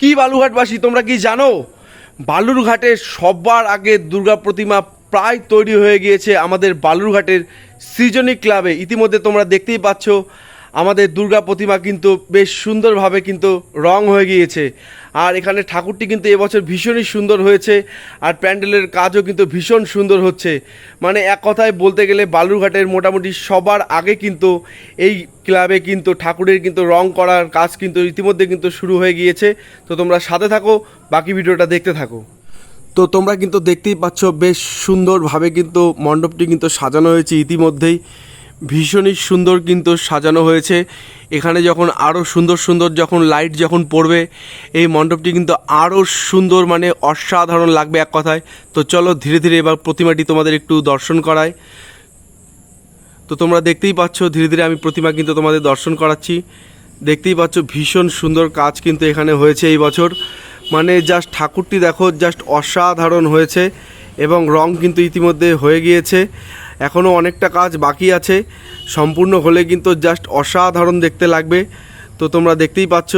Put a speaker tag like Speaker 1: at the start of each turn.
Speaker 1: কি বালুঘাটবাসী তোমরা কি জানো? বালুরঘাটে সবার আগে দুর্গা প্রতিমা প্রায় তৈরি হয়ে গিয়েছে আমাদের বালুরঘাটের সৃজনী ক্লাবে। ইতিমধ্যে তোমরা দেখতেই পাচ্ছ আমাদের দুর্গা প্রতিমা কিন্তু বেশ সুন্দরভাবে কিন্তু রং হয়ে গিয়েছে। আর এখানে ঠাকুরটি কিন্তু এবছর ভীষণই সুন্দর হয়েছে আর প্যান্ডেলের কাজও কিন্তু ভীষণ সুন্দর হচ্ছে। মানে এক কথায় বলতে গেলে বালুরঘাটের মোটামুটি সবার আগে কিন্তু এই ক্লাবে কিন্তু ঠাকুরের কিন্তু রং করার কাজ কিন্তু ইতিমধ্যে কিন্তু শুরু হয়ে গিয়েছে। তো তোমরা সাথে থাকো, বাকি ভিডিওটা দেখতে থাকো। তো তোমরা কিন্তু দেখতেই পাচ্ছ, বেশ সুন্দরভাবে কিন্তু মণ্ডপটি কিন্তু সাজানো হয়েছে ইতিমধ্যেই। ভীষণই সুন্দর কিন্তু সাজানো হয়েছে। এখানে যখন আরও সুন্দর সুন্দর যখন লাইট যখন পড়বে, এই মণ্ডপটি কিন্তু আরও সুন্দর মানে অসাধারণ লাগবে এক কথায়। তো চলো ধীরে ধীরে এবার প্রতিমাটি তোমাদের একটু দর্শন করায় তো তোমরা দেখতেই পাচ্ছ, ধীরে ধীরে আমি প্রতিমা কিন্তু তোমাদের দর্শন করাচ্ছি। দেখতেই পাচ্ছ, ভীষণ সুন্দর কাজ কিন্তু এখানে হয়েছে এই বছর। মানে জাস্ট ঠাকুরটি দেখো জাস্ট অসাধারণ হয়েছে এবং রং কিন্তু ইতিমধ্যে হয়ে গিয়েছে। এখনও অনেকটা কাজ বাকি আছে। সম্পূর্ণ হলে কিন্তু জাস্ট অসাধারণ দেখতে লাগবে। তো তোমরা দেখতেই পাচ্ছ